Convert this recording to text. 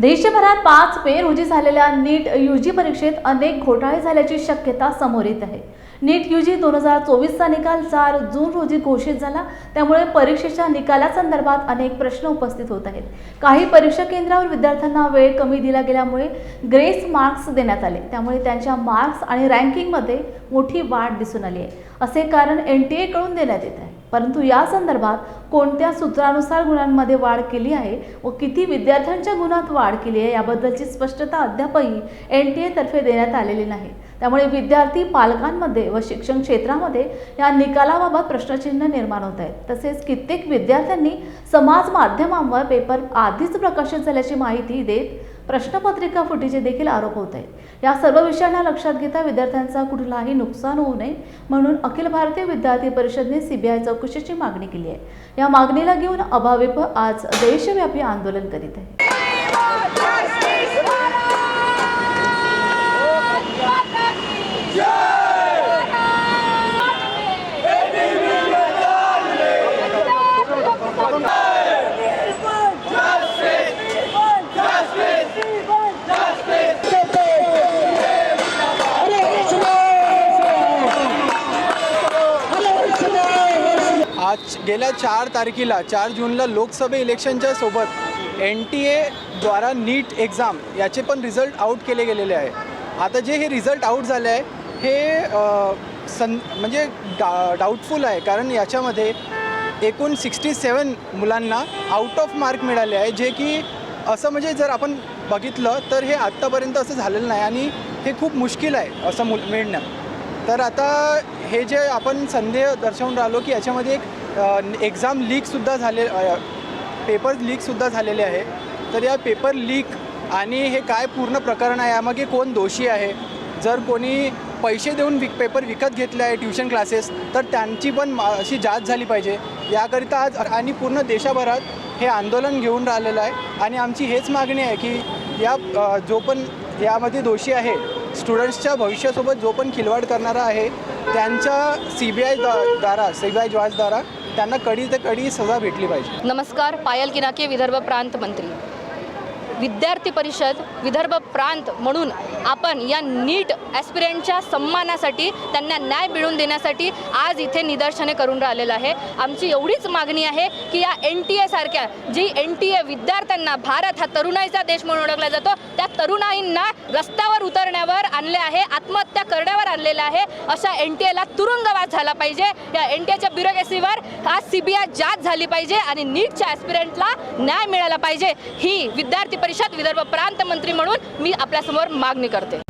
देशभरात पाच मे रोजी झालेल्या नीट यूजी परीक्षेत अनेक घोटाळे झाल्याची शक्यता समोर येत आहे. नीट यूजी दोन हजार चोवीसचा निकाल चार जून रोजी घोषित झाला. त्यामुळे परीक्षेच्या निकालासंदर्भात अनेक प्रश्न उपस्थित होत आहेत. काही परीक्षा केंद्रावर विद्यार्थ्यांना वेळ कमी दिला गेल्यामुळे ग्रेस मार्क्स देण्यात आले. त्यामुळे त्यांच्या मार्क्स आणि रँकिंगमध्ये मोठी वाढ दिसून आली आहे. असे कारण एन टी एकडून देण्यात येत आहे. परंतु या संदर्भात कोणत्या सूत्रानुसार गुणांमध्ये वाढ केली आहे व किती विद्यार्थ्यांच्या गुणात वाढ केली आहे याबद्दलची स्पष्टता अद्यापही एन टी एतर्फे देण्यात आलेली नाही. त्यामुळे विद्यार्थी पालकांमध्ये व शिक्षण क्षेत्रामध्ये या निकालाबाबत प्रश्नचिन्ह निर्माण होत आहेत. तसेच कित्येक विद्यार्थ्यांनी समाज माध्यमांवर पेपर आधीच प्रकाशित झाल्याची माहिती देत प्रश्नपत्रिका फुटीचे देखील आरोप होत आहेत. या सर्व विषयांना लक्षात घेता विद्यार्थ्यांचा कुठलाही नुकसान होऊ नये म्हणून अखिल भारतीय विद्यार्थी परिषदने सीबीआय चौकशीची मागणी केली आहे. या मागणीला घेऊन अभाविप आज देशव्यापी आंदोलन करीत आहे गेल्या चार तारखेला चार जूनला लोकसभा इलेक्शनच्या सोबत एन टी एद्वारा नीट एक्झाम याचे पण रिझल्ट आऊट केले गेलेले आहे. आता जे हे रिझल्ट आऊट झाले आहे हे सं सन म्हणजे डा डाऊटफुल आहे. कारण याच्यामध्ये एकूण सिक्स्टी सेवन मुलांना आउट ऑफ मार्क मिळाले आहे जे की असं म्हणजे जर आपण बघितलं तर हे आत्तापर्यंत असं झालेलं नाही आणि हे खूप मुश्किल आहे असं मुल मिळणं. तर आता हे जे आपण संदेह दर्शवून राहिलो की याच्यामध्ये एक एक्झाम लीकसुद्धा झाले पेपर लीकसुद्धा झालेले आहे. तर या पेपर लीक आणि हे काय पूर्ण प्रकरण आहे यामागे कोण दोषी आहे? जर कोणी पैसे देऊन विक पेपर विकत घेतले आहे ट्युशन क्लासेस तर त्यांची पण मा- अशी जात झाली पाहिजे. याकरिता आज आणि पूर्ण देशाभरात हे आंदोलन घेऊन राहिलेलं आहे. आणि आमची हेच मागणी आहे की या जो पण यामध्ये दोषी आहे स्टुडंट्सच्या भविष्यासोबत जो पण खिलवाड करणारा आहे त्यांच्या सी बी आय द्वारा सी बी आय जॉजद्वारा त्यांना कडी ते कडी सजा भेटली पाहिजे. नमस्कार पायल किनाके विदर्भ प्रांत मंत्री. विद्यार्थी परिषद विदर्भ प्रांत म्हणून आपण या नीट ॲस्पिरंटच्या सन्मानासाठी त्यांना न्याय मिळवून देण्यासाठी आज इथे निदर्शने करून राहिलेलं आहे. आमची एवढीच मागणी आहे की या एन टी एसारख्या जी एन टी ए विद्यार्थ्यांना भारत हा तरुणाईचा देश म्हणून ओळखला जातो त्या तरुणाईंना रस्त्यावर उतरण्यावर आणले आहे आत्महत्या करण्यावर आणलेलं आहे. अशा एन टी एला तुरुंगवास झाला पाहिजे. या एन टी एच्या ब्युरोक्रेसीवर आज सी बी आय जाच झाली पाहिजे आणि नीटच्या ॲस्पिरंटला न्याय मिळाला पाहिजे. ही विद्यार्थी परिषद विदर्भ प्रांत मंत्री म्हणून मी आपल्यासमोर मागणी करते.